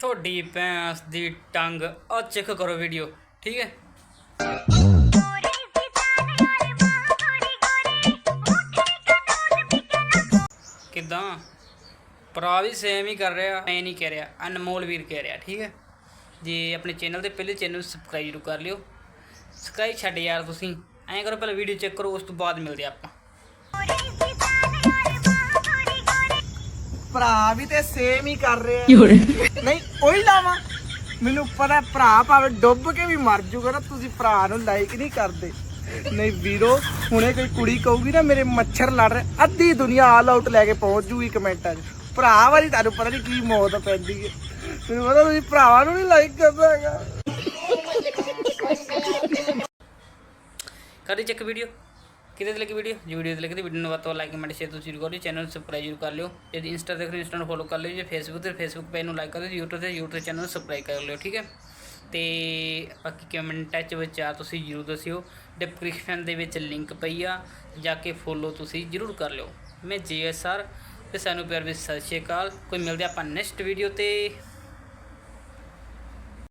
ਤੁਹਾਡੀ ਭੈਂਸ ਦੀ ਟੰਗ। ਆ ਚੈੱਕ ਕਰੋ ਵੀਡੀਓ ਠੀਕ ਹੈ? ਕਿਦਾਂ? ਭਰਾ ਵੀ ਸੇਮ ਹੀ ਕਰ ਰਿਹਾ ਐ ਨਹੀਂ ਕਹਿ ਰਿਹਾ, ਅਨਮੋਲ ਵੀਰ ਕਹਿ ਰਿਹਾ, ਠੀਕ ਹੈ? ਜੇ ਆਪਣੇ ਚੈਨਲ ਦੇ ਪਹਿਲੇ ਚੈਨਲ ਨੂੰ ਸਬਸਕ੍ਰਾਈਬ ਜ਼ਰੂਰ ਕਰ ਲਿਓ। ਸਬਸਕ੍ਰਾਈਬ ਛੱਡ ਯਾਰ ਤੁਸੀਂ, ਐਂ ਕਰੋ, ਪਹਿਲਾਂ ਵੀਡੀਓ ਚੈੱਕ ਕਰੋ, ਉਸ ਤੋਂ ਬਾਅਦ ਮਿਲਦੇ ਆਪਾਂ। ਭਰਾ ਵੀ ਤੇ ਸੇਮ ਹੀ ਕਰ ਰਹੇ ਨਹੀਂ ਉਹੀ ਲਾਵਾਂ। ਮੈਨੂੰ ਪਤਾ ਭਰਾ ਭਾਵੇਂ ਡੁੱਬ ਕੇ ਵੀ ਮਰ ਜੂਗਾ ਨਾ ਤੁਸੀਂ ਭਰਾ ਨੂੰ ਲਾਈਕ ਨਹੀਂ ਕਰਦੇ। ਨਹੀਂ ਵੀਰੋ ਹੁਣੇ ਕੋਈ ਕੁੜੀ ਕਹੂਗੀ ਨਾ ਮੇਰੇ ਮੱਛਰ ਲੜ ਰਹੇ ਅੱਧੀ ਦੁਨੀਆ ਆਲ ਆਊਟ ਲੈ ਕੇ ਪਹੁੰਚ ਜੂਗੀ ਕਮੈਂਟਾਂ 'ਚ। ਭਰਾ ਵਾਲੀ ਤੁਹਾਨੂੰ ਪਤਾ ਨਹੀਂ ਕੀ ਮੌਤ ਪੈਂਦੀ ਹੈ। ਮੈਨੂੰ ਪਤਾ ਤੁਸੀਂ ਭਰਾਵਾਂ ਨੂੰ ਨਹੀਂ ਲਾਈਕ ਕਰਦਾ ਹੈਗਾ। ਕਰੀ ਚੈੱਕ ਵੀਡੀਓ ਕਿਤੇ ਤੇ ਲੱਗੀ ਵੀਡੀਓ ਜੇ ਵੀਡੀਓ ਤੇ ਲੱਗੀ ਤਾਂ ਵੀਡੀਓ ਨੂੰ ਵੱਧ ਤੋਂ ਲਾਈਕ ਕਮੈਂਟ ਸ਼ੇਅਰ ਤੁਸੀਂ ਜ਼ਰੂਰ ਕਰਿਓ ਚੈਨਲ ਨੂੰ ਸਬਸਕ੍ਰਾਈਬ ਜ਼ਰੂਰ ਕਰ ਲਿਓ। ਜੇ ਇੰਸਟਾ ਦੇਖ ਰਹੇ ਇੰਸਟਾ ਨੂੰ ਫੋਲੋ ਕਰ ਲਿਓ, ਜੇ ਫੇਸਬੁੱਕ ਤੇ ਫੇਸਬੁੱਕ ਪੇਜ ਨੂੰ ਲਾਈਕ ਕਰ ਦਿਓ, YouTube ਤੇ, YouTube ਚੈਨਲ ਨੂੰ ਸਬਸਕ੍ਰਾਈਬ ਕਰ ਲਿਓ, ਠੀਕ ਹੈ? ਤੇ ਬਾਕੀ ਕਮੈਂਟਾਂ 'ਚ ਵਿਚਾਰ ਤੁਸੀਂ ਜ਼ਰੂਰ ਦੱਸਿਓ। ਡਿਸਕ੍ਰਿਪਸ਼ਨ ਦੇ ਵਿੱਚ ਲਿੰਕ ਪਈ ਆ, ਜਾ ਕੇ ਫੋਲੋ ਤੁਸੀਂ ਜ਼ਰੂਰ ਕਰ ਲਿਓ। ਮੈਂ ਜੀਐਸਆਰ ਤੇ ਸਾਨੂੰ ਪਿਆਰ ਵਿੱਚ ਸਤਿ ਸ਼੍ਰੀ ਅਕਾਲ। ਕੋਈ ਮਿਲਦੇ ਆਪਾਂ ਨੈਕਸਟ ਵੀਡੀਓ ਤੇ।